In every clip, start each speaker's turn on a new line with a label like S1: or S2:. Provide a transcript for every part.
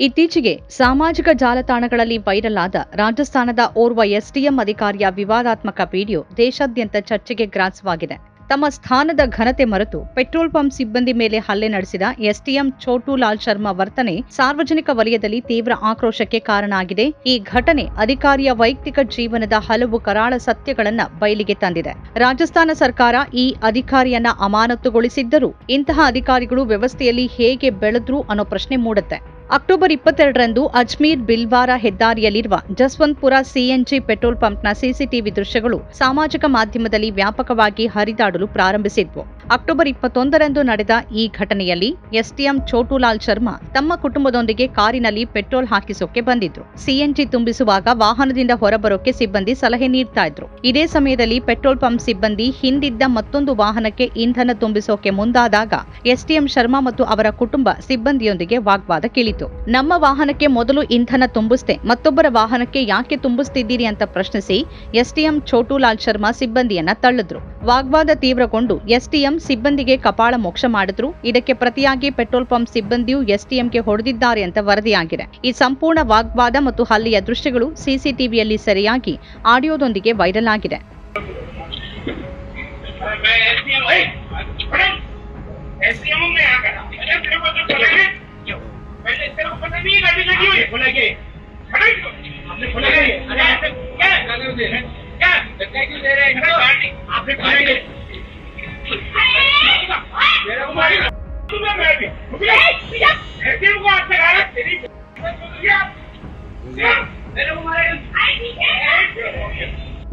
S1: ಇತ್ತೀಚೆಗೆ ಸಾಮಾಜಿಕ ಜಾಲತಾಣಗಳಲ್ಲಿ ವೈರಲ್ ಆದ ರಾಜಸ್ಥಾನದ ಓರ್ವ ಎಸ್ಡಿಎಂ ಅಧಿಕಾರಿಯ ವಿವಾದಾತ್ಮಕ ವಿಡಿಯೋ ದೇಶಾದ್ಯಂತ ಚರ್ಚೆಗೆ ಗ್ರಾಸವಾಗಿದೆ. ತಮ್ಮ ಸ್ಥಾನದ ಘನತೆ ಮರೆತು ಪೆಟ್ರೋಲ್ ಪಂಪ್ ಸಿಬ್ಬಂದಿ ಮೇಲೆ ಹಲ್ಲೆ ನಡೆಸಿದ ಎಸ್ಡಿಎಂ ಛೋಟು ಲಾಲ್ ಶರ್ಮಾ ವರ್ತನೆ ಸಾರ್ವಜನಿಕ ವಲಯದಲ್ಲಿ ತೀವ್ರ ಆಕ್ರೋಶಕ್ಕೆ ಕಾರಣ ಆಗಿದೆ. ಈ ಘಟನೆ ಅಧಿಕಾರಿಯ ವೈಯಕ್ತಿಕ ಜೀವನದ ಹಲವು ಕರಾಳ ಸತ್ಯಗಳನ್ನು ಬಯಲಿಗೆ ತಂದಿದೆ. ರಾಜಸ್ಥಾನ ಸರ್ಕಾರ ಈ ಅಧಿಕಾರಿಯನ್ನ ಅಮಾನತುಗೊಳಿಸಿದ್ದರೂ ಇಂತಹ ಅಧಿಕಾರಿಗಳು ವ್ಯವಸ್ಥೆಯಲ್ಲಿ ಹೇಗೆ ಬೆಳೆದ್ರು ಅನ್ನೋ ಪ್ರಶ್ನೆ ಮೂಡುತ್ತೆ. ಅಕ್ಟೋಬರ್ ಇಪ್ಪತ್ತೆರಡರಂದು ಅಜ್ಮೀರ್ ಬಿಲ್ವಾರ ಹೆದ್ದಾರಿಯಲ್ಲಿರುವ ಜಸ್ವಂತ್ಪುರ ಸಿಎನ್ಜಿ ಪೆಟ್ರೋಲ್ ಪಂಪ್ನ ಸಿಸಿಟಿವಿ ದೃಶ್ಯಗಳು ಸಾಮಾಜಿಕ ಮಾಧ್ಯಮದಲ್ಲಿ ವ್ಯಾಪಕವಾಗಿ ಹರಿದಾಡಲು ಪ್ರಾರಂಭಿಸಿದ್ವು. ಅಕ್ಟೋಬರ್ ಇಪ್ಪತ್ತೊಂದರಂದು ನಡೆದ ಈ ಘಟನೆಯಲ್ಲಿ ಎಸ್ಟಿಎಂ ಚೋಟುಲಾಲ್ ಶರ್ಮಾ ತಮ್ಮ ಕುಟುಂಬದೊಂದಿಗೆ ಕಾರಿನಲ್ಲಿ ಪೆಟ್ರೋಲ್ ಹಾಕಿಸೋಕೆ ಬಂದಿದ್ರು. ಸಿಎನ್ಜಿ ತುಂಬಿಸುವಾಗ ವಾಹನದಿಂದ ಹೊರಬರೋಕೆ ಸಿಬ್ಬಂದಿ ಸಲಹೆ ನೀಡ್ತಾ ಇದ್ರು. ಇದೇ ಸಮಯದಲ್ಲಿ ಪೆಟ್ರೋಲ್ ಪಂಪ್ ಸಿಬ್ಬಂದಿ ಹಿಂದಿದ್ದ ಮತ್ತೊಂದು ವಾಹನಕ್ಕೆ ಇಂಧನ ತುಂಬಿಸೋಕೆ ಮುಂದಾದಾಗ ಎಸ್ಟಿಎಂ ಶರ್ಮಾ ಮತ್ತು ಅವರ ಕುಟುಂಬ ಸಿಬ್ಬಂದಿಯೊಂದಿಗೆ ವಾಗ್ವಾದ ಕೇಳಿತು. ನಮ್ಮ ವಾಹನಕ್ಕೆ ಮೊದಲು ಇಂಧನ ತುಂಬಿಸ್ದೆ, ಮತ್ತೊಬ್ಬರ ವಾಹನಕ್ಕೆ ಯಾಕೆ ತುಂಬಿಸ್ತಿದ್ದೀರಿ ಅಂತ ಪ್ರಶ್ನಿಸಿ ಎಸ್ಟಿಎಂ ಚೋಟುಲಾಲ್ ಶರ್ಮಾ ಸಿಬ್ಬಂದಿಯನ್ನ ತಳ್ಳಿದ್ರು. ವಾಗ್ವಾದ ತೀವ್ರಗೊಂಡು ಎಸ್ಟಿಎಂ ಸಿಬ್ಬಂದಿಗೆ ಕಪಾಳ ಮೋಕ್ಷ ಮಾಡಿದ್ರು ಇದಕ್ಕೆ ಪ್ರತಿಯಾಗಿ ಪೆಟ್ರೋಲ್ ಪಂಪ್ ಸಿಬ್ಬಂದಿಯು ಎಸ್ಟಿಎಂಗೆ ಹೊಡೆದಿದ್ದಾರೆ ಅಂತ ವರದಿಯಾಗಿದೆ ಈ ಸಂಪೂರ್ಣ ವಾಗ್ವಾದ ಮತ್ತು ಹಲ್ಲೆಯ ದೃಶ್ಯಗಳು ಸಿಸಿಟಿವಿಯಲ್ಲಿ ಸರಿಯಾಗಿ ಆಡಿಯೋದೊಂದಿಗೆ ವೈರಲ್ ಆಗಿದೆ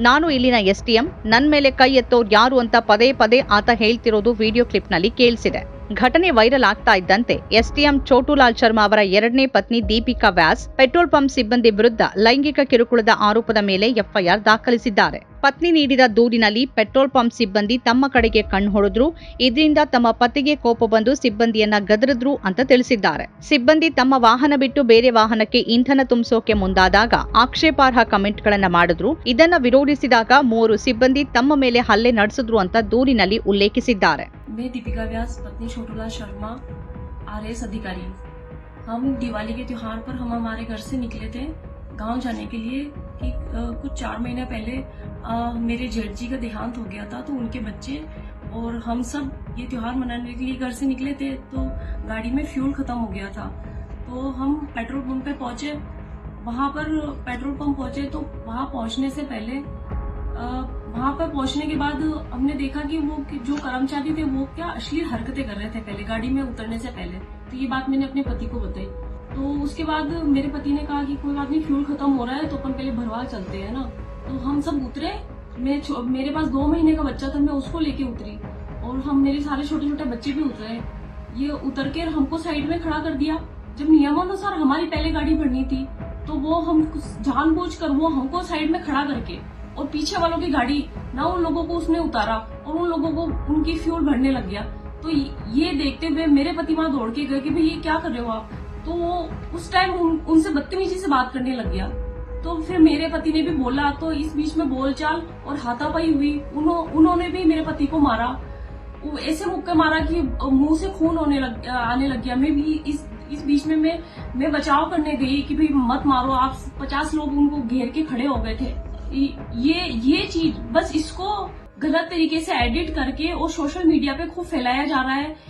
S1: ನಾನು ಇಲ್ಲಿನ ಎಸ್ ಟಿ ಎಂ ನನ್ನ ಮೇಲೆ ಕೈ ಎತ್ತೋರು ಯಾರು ಅಂತ ಪದೇ ಪದೇ ಆತ ಹೇಳ್ತಿರೋದು ವಿಡಿಯೋ ಕ್ಲಿಪ್ನಲ್ಲಿ ಕೇಳಿಸಿದೆ. ಘಟನೆ ವೈರಲ್ ಆಗ್ತಾ ಇದ್ದಂತೆ ಎಸ್ಟಿಎಂ ಚೋಟುಲಾಲ್ ಶರ್ಮಾ ಅವರ ಎರಡನೇ ಪತ್ನಿ ದೀಪಿಕಾ ವ್ಯಾಸ್ ಪೆಟ್ರೋಲ್ ಪಂಪ್ ಸಿಬ್ಬಂದಿ ವಿರುದ್ಧ ಲೈಂಗಿಕ ಕಿರುಕುಳದ ಆರೋಪದ ಮೇಲೆ ಎಫ್ಐಆರ್ ದಾಖಲಿಸಿದ್ದಾರೆ. ಪತ್ನಿ ನೀಡಿದ ದೂರಿನಲ್ಲಿ ಪೆಟ್ರೋಲ್ ಪಂಪ್ ಸಿಬ್ಬಂದಿ ತಮ್ಮ ಕಡೆಗೆ ಕಣ್ಣು ಹೊಡೆದ್ರು ಇದರಿಂದ ತಮ್ಮ ಪತಿಗೆ ಕೋಪ ಬಂದು ಸಿಬ್ಬಂದಿಯನ್ನ ಗದರಿದ್ರು ಅಂತ ತಿಳಿಸಿದ್ದಾರೆ ಸಿಬ್ಬಂದಿ ತಮ್ಮ ವಾಹನ ಬಿಟ್ಟು ಬೇರೆ ವಾಹನಕ್ಕೆ ಇಂಧನ ತುಂಬಿಸೋಕೆ ಮುಂದಾದಾಗ ಆಕ್ಷೇಪಾರ್ಹ ಕಮೆಂಟ್ಗಳನ್ನ ಮಾಡಿದ್ರು ಇದನ್ನ ವಿರೋಧಿಸಿದಾಗ ಮೂವರು ಸಿಬ್ಬಂದಿ ತಮ್ಮ ಮೇಲೆ ಹಲ್ಲೆ ನಡೆಸಿದ್ರು ಅಂತ ದೂರಿನಲ್ಲಿ ಉಲ್ಲೇಖಿಸಿದ್ದಾರೆ
S2: मैं दीपिका व्यास पत्नी छोटूलाल शर्मा आर अधिकारी हम दिवाली के त्योहार पर हम हमारे घर से निकले थे गाँव जाने के लिए कि कुछ चार महीने पहले अ, मेरे जेठ जी का देहांत हो गया था तो उनके बच्चे और हम सब ये त्यौहार मनाने के लिए घर से निकले थे तो गाड़ी में फ्यूल खत्म हो गया था। तो हम पेट्रोल पंप पे पहुँचे। वहाँ पर पेट्रोल पंप पहुँचे तो वहाँ पहुँचने से पहले वहाँ पर पहुँचने के बाद हमने देखा कि वो जो कर्मचारी थे वो क्या अश्लील हरकतें कर रहे थे पहले गाड़ी में उतरने से पहले। तो ये बात मैंने अपने पति को बताई। तो उसके बाद मेरे पति ने कहा कि कोई बात नहीं फ्यूल खत्म हो रहा है तो अपन पहले भरवा चलते हैं ना। तो हम सब उतरे। मैं मेरे पास दो महीने का बच्चा था, मैं उसको लेके उतरी। और हम, मेरे सारे छोटे छोटे बच्चे भी उतरे। ये उतर के हमको साइड में खड़ा कर दिया। जब नियमानुसार हमारी पहले गाड़ी भरनी थी तो वो हम जानबूझ कर वो हमको साइड में खड़ा करके, और पीछे वालों की गाड़ी, ना उन लोगों को उसने उतारा, और उन लोगों को उनकी फ्यूल भरने लग गया। तो ये देखते हुए मेरे पति वहाँ दौड़ के गए कि भाई, ये क्या कर रहे हो आप? तो उस टाइम उन, उनसे बदतमीजी से बात करने लग गया। तो फिर मेरे पति ने भी बोला तो इस बीच में बोलचाल और हाथापाई हुई। उन्हों, उन्होंने भी मेरे पति को मारा। वो ऐसे मुक्के मारा कि मुँह से खून होने लग आने लग गया। मैं भी इस इस बीच में मैं मैं बचाव करने गई कि भाई मत मारो आप पचास लोग उनको घेर के खड़े हो गए थे। ये ये चीज़ बस इसको ಗಲತ್ ತರೀಕೆ ಎಡಿಟ್ ಕರ್ಕೆ ಮೀಡಿಯಾ ಖೂಬ್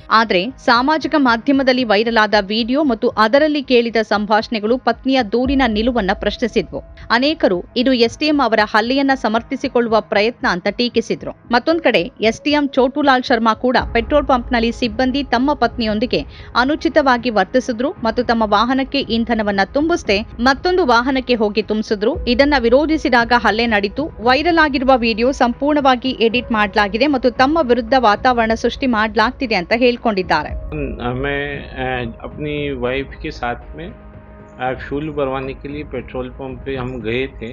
S1: ಆದ್ರೆ ಸಾಮಾಜಿಕ ಮಾಧ್ಯಮದಲ್ಲಿ ವೈರಲ್ ಆದ ವಿಡಿಯೋ ಮತ್ತು ಅದರಲ್ಲಿ ಕೇಳಿದ ಸಂಭಾಷಣೆಗಳು ಪತ್ನಿಯ ದೂರಿನ ನಿಲುವನ್ನ ಪ್ರಶ್ನಿಸಿದ್ವು. ಅನೇಕರು ಇದು ಎಸ್ಟಿಎಂ ಅವರ ಹಲ್ಲೆಯನ್ನ ಸಮರ್ಥಿಸಿಕೊಳ್ಳುವ ಪ್ರಯತ್ನ ಅಂತ ಟೀಕಿಸಿದ್ರು. ಮತ್ತೊಂದು ಕಡೆ ಎಸ್ಟಿಎಂ ಚೋಟುಲಾಲ್ ಶರ್ಮಾ ಕೂಡ ಪೆಟ್ರೋಲ್ ಪಂಪ್ನಲ್ಲಿ ಸಿಬ್ಬಂದಿ ತಮ್ಮ ಪತ್ನಿಯೊಂದಿಗೆ ಅನುಚಿತವಾಗಿ ವರ್ತಿಸಿದ್ರು ಮತ್ತು ತಮ್ಮ ವಾಹನಕ್ಕೆ ಇಂಧನವನ್ನ ತುಂಬಿಸದೆ ಮತ್ತೊಂದು ವಾಹನಕ್ಕೆ ಹೋಗಿ ತುಂಬಿಸಿದ್ರು. ಇದನ್ನ ವಿರೋಧಿಸಿದಾಗ ಹಲ್ಲೆ ನಡೆಯಿತು ವೈರಲ್ ಆಗಿರುವ ವಿಡಿಯೋ ಸಂಪೂರ್ಣವಾಗಿ ಎಡಿಟ್ ಮಾಡಲಾಗಿದೆ ಮತ್ತು ತಮ್ಮ ವಿರುದ್ಧ ವಾತಾವರಣ ಸೃಷ್ಟಿ ಮಾಡಲಾಗ್ತಿದೆ ಅಂತ ಹೇಳ್ಕೊಂಡಿದ್ದಾರೆ
S3: मैं अ, अपनी वाइफ के साथ में अ, फ्यूल भरवाने के लिए पेट्रोल पंप पे हम गए थे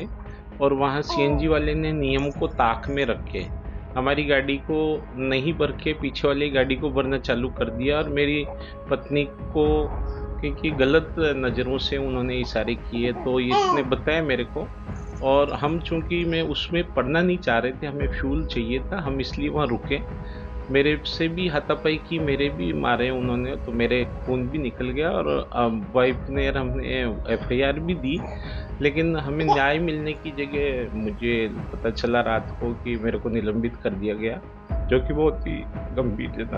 S3: और वहाँ सीएनजी वाले ने नियम को ताक में रखे हमारी गाड़ी को नहीं भर के पीछे वाली गाड़ी को भरना चालू कर दिया और मेरी पत्नी को क्योंकि गलत नज़रों से उन्होंने इशारे किए तो ये इसने बताया मेरे को और हम चूँकि मैं उसमें पढ़ना नहीं चाह रहे थे, हमें फ्यूल चाहिए था, हम इसलिए वहाँ रुके। मेरे से भी हाथापाई की, मेरे भी मारे उन्होंने तो मेरे खून भी निकल गया और वाइफ ने यार हमने एफआईआर भी दी। लेकिन हमें न्याय मिलने की जगह मुझे पता चला रात को कि मेरे को निलंबित कर दिया गया। ಜೋಕಿಬೋತಿ ಗಂಭೀರ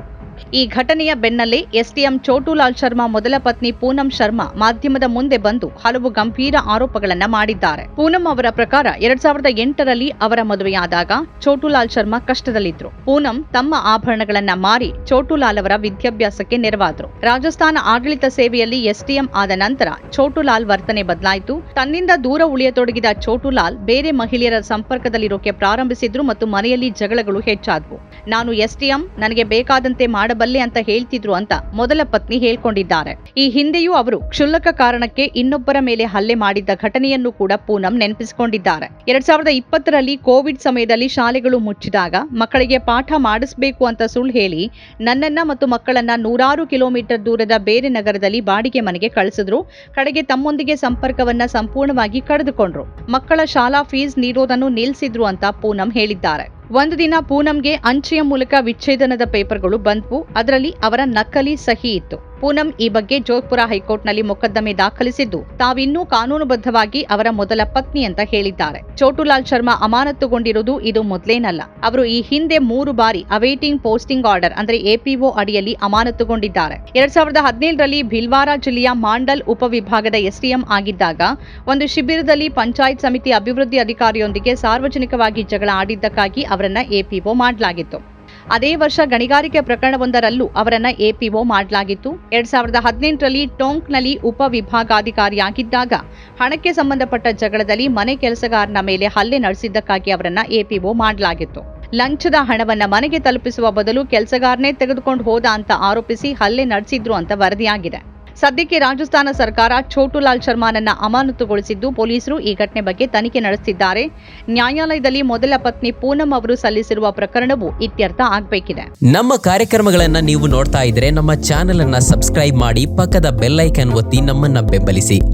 S1: ಈ ಘಟನೆಯ ಬೆನ್ನಲ್ಲೇ ಎಸ್ಡಿಎಂ ಚೋಟುಲಾಲ್ ಶರ್ಮಾ ಮೊದಲ ಪತ್ನಿ ಪೂನಂ ಶರ್ಮಾ ಮಾಧ್ಯಮದ ಮುಂದೆ ಬಂದು ಹಲವು ಗಂಭೀರ ಆರೋಪಗಳನ್ನು ಮಾಡಿದ್ದಾರೆ. ಪೂನಂ ಅವರ ಪ್ರಕಾರ ಎರಡ್ ಸಾವಿರದ ಎಂಟರಲ್ಲಿ ಅವರ ಮದುವೆಯಾದಾಗ ಚೋಟುಲಾಲ್ ಶರ್ಮಾ ಕಷ್ಟದಲ್ಲಿದ್ರು. ಪೂನಂ ತಮ್ಮ ಆಭರಣಗಳನ್ನ ಮಾರಿ ಚೋಟುಲಾಲ್ ಅವರ ವಿದ್ಯಾಭ್ಯಾಸಕ್ಕೆ ನೆರವಾದ್ರು. ರಾಜಸ್ಥಾನ ಆಡಳಿತ ಸೇವೆಯಲ್ಲಿ ಎಸ್ಡಿಎಂ ಆದ ನಂತರ ಚೋಟುಲಾಲ್ ವರ್ತನೆ ಬದಲಾಯಿತು. ತನ್ನಿಂದ ದೂರ ಉಳಿಯತೊಡಗಿದ ಚೋಟುಲಾಲ್ ಬೇರೆ ಮಹಿಳೆಯರ ಸಂಪರ್ಕದಲ್ಲಿರೋಕೆ ಪ್ರಾರಂಭಿಸಿದ್ರು ಮತ್ತು ಮನೆಯಲ್ಲಿ ಜಗಳಗಳು ಹೆಚ್ಚಾದವು. ನಾನು ಎಸ್ ಟಿ ಎಂ ನನಗೆ ಬೇಕಾದಂತೆ ಮಾಡಬಲ್ಲೆ ಅಂತ ಹೇಳ್ತಿದ್ರು ಅಂತ ಮೊದಲ ಪತ್ನಿ ಹೇಳ್ಕೊಂಡಿದ್ದಾರೆ. ಈ ಹಿಂದೆಯೂ ಅವರು ಕ್ಷುಲ್ಲಕ ಕಾರಣಕ್ಕೆ ಇನ್ನೊಬ್ಬರ ಮೇಲೆ ಹಲ್ಲೆ ಮಾಡಿದ್ದ ಘಟನೆಯನ್ನು ಕೂಡ ಪೂನಂ ನೆನಪಿಸಿಕೊಂಡಿದ್ದಾರೆ. ಎರಡ್ ಸಾವಿರದ ಇಪ್ಪತ್ತರಲ್ಲಿ ಕೋವಿಡ್ ಸಮಯದಲ್ಲಿ ಶಾಲೆಗಳು ಮುಚ್ಚಿದಾಗ ಮಕ್ಕಳಿಗೆ ಪಾಠ ಮಾಡಿಸಬೇಕು ಅಂತ ಸುಳ್ಳು ಹೇಳಿ ನನ್ನನ್ನ ಮತ್ತು ಮಕ್ಕಳನ್ನ ನೂರಾರು ಕಿಲೋಮೀಟರ್ ದೂರದ ಬೇರೆ ನಗರದಲ್ಲಿ ಬಾಡಿಗೆ ಮನೆಗೆ ಕಳಿಸಿದ್ರು. ಕಡೆಗೆ ತಮ್ಮೊಂದಿಗೆ ಸಂಪರ್ಕವನ್ನ ಸಂಪೂರ್ಣವಾಗಿ ಕಳೆದುಕೊಂಡ್ರು. ಮಕ್ಕಳ ಶಾಲಾ ಫೀಸ್ ನೀಡೋದನ್ನು ನಿಲ್ಲಿಸಿದ್ರು ಅಂತ ಪೂನಂ ಹೇಳಿದ್ದಾರೆ. ಒಂದು ದಿನ ಪೂನಂಗೆ ಅಂಚೆಯ ಮೂಲಕ ವಿಚ್ಛೇದನದ ಪೇಪರ್ಗಳು ಬಂದ್ವು. ಅದರಲ್ಲಿ ಅವರ ನಕಲಿ ಸಹಿ ಇತ್ತು. ಪೂನಂ ಈ ಬಗ್ಗೆ ಜೋಧ್ಪುರ ಹೈಕೋರ್ಟ್ನಲ್ಲಿ ಮೊಕದ್ದಮೆ ದಾಖಲಿಸಿದ್ದು. ತಾವಿನ್ನೂ ಕಾನೂನುಬದ್ಧವಾಗಿ ಅವರ ಮೊದಲ ಪತ್ನಿ ಅಂತ ಹೇಳಿದ್ದಾರೆ. ಚೋಟುಲಾಲ್ ಶರ್ಮಾ ಅಮಾನತುಗೊಂಡಿರುವುದು ಇದು ಮೊದಲೇನಲ್ಲ. ಅವರು ಈ ಹಿಂದೆ ಮೂರು ಬಾರಿ ಅವೇಟಿಂಗ್ ಪೋಸ್ಟಿಂಗ್ ಆರ್ಡರ್ ಅಂದರೆ ಎಪಿಒ ಅಡಿಯಲ್ಲಿ ಅಮಾನತುಗೊಂಡಿದ್ದಾರೆ. ಎರಡ್ ಸಾವಿರದ ಹದಿನೇಳರಲ್ಲಿ ಭಿಲ್ವಾರ ಜಿಲ್ಲೆಯ ಮಾಂಡಲ್ ಉಪವಿಭಾಗದ ಎಸ್ಡಿಎಂ ಆಗಿದ್ದಾಗ ಒಂದು ಶಿಬಿರದಲ್ಲಿ ಪಂಚಾಯತ್ ಸಮಿತಿ ಅಭಿವೃದ್ಧಿ ಅಧಿಕಾರಿಯೊಂದಿಗೆ ಸಾರ್ವಜನಿಕವಾಗಿ ಜಗಳ ಆಡಿದ್ದಕ್ಕಾಗಿ ಅವರನ್ನ ಎಪಿಒ ಮಾಡಲಾಗಿತ್ತು. ಅದೇ ವರ್ಷ ಗಣಿಗಾರಿಕೆ ಪ್ರಕರಣವೊಂದರಲ್ಲೂ ಅವರನ್ನ ಎಪಿಒ ಮಾಡಲಾಗಿತ್ತು. ಎರಡ್ ಸಾವಿರದ ಹದಿನೆಂಟರಲ್ಲಿ ಟೋಂಕ್ನಲ್ಲಿ ಉಪವಿಭಾಗಾಧಿಕಾರಿಯಾಗಿದ್ದಾಗ ಹಣಕ್ಕೆ ಸಂಬಂಧಪಟ್ಟ ಜಗಳದಲ್ಲಿ ಮನೆ ಕೆಲಸಗಾರನ ಮೇಲೆ ಹಲ್ಲೆ ನಡೆಸಿದ್ದಕ್ಕಾಗಿ ಅವರನ್ನ ಎಪಿಒ ಮಾಡಲಾಗಿತ್ತು. ಲಂಚದ ಹಣವನ್ನ ಮನೆಗೆ ತಲುಪಿಸುವ ಬದಲು ಕೆಲಸಗಾರನೇ ತೆಗೆದುಕೊಂಡು ಹೋದ ಅಂತ ಆರೋಪಿಸಿ ಹಲ್ಲೆ ನಡೆಸಿದ್ರು ಅಂತ ವರದಿಯಾಗಿದೆ. ಸದ್ಯಕ್ಕೆ ರಾಜಸ್ಥಾನ ಸರ್ಕಾರ ಛೋಟುಲಾಲ್ ಶರ್ಮಾನನ್ನ ಅಮಾನತುಗೊಳಿಸಿದ್ದು ಪೊಲೀಸರು ಈ ಘಟನೆ ಬಗ್ಗೆ ತನಿಖೆ ನಡೆಸಿದ್ದಾರೆ ನ್ಯಾಯಾಲಯದಲ್ಲಿ ಮೊದಲ ಪತ್ನಿ ಪೂನಂ ಅವರು ಸಲ್ಲಿಸಿರುವ ಪ್ರಕರಣವು ಇತ್ಯರ್ಥ ಆಗಬೇಕಿದೆ.
S4: ನಮ್ಮ ಕಾರ್ಯಕ್ರಮಗಳನ್ನ ನೀವು ನೋಡ್ತಾ ಇದ್ರೆ ನಮ್ಮ ಚಾನೆಲ್ ಅನ್ನ ಸಬ್ಸ್ಕ್ರೈಬ್ ಮಾಡಿ ಪಕ್ಕದ ಬೆಲ್ ಐಕನ್ ಒತ್ತಿ ನಮ್ಮನ್ನ ಬೆಂಬಲಿಸಿ.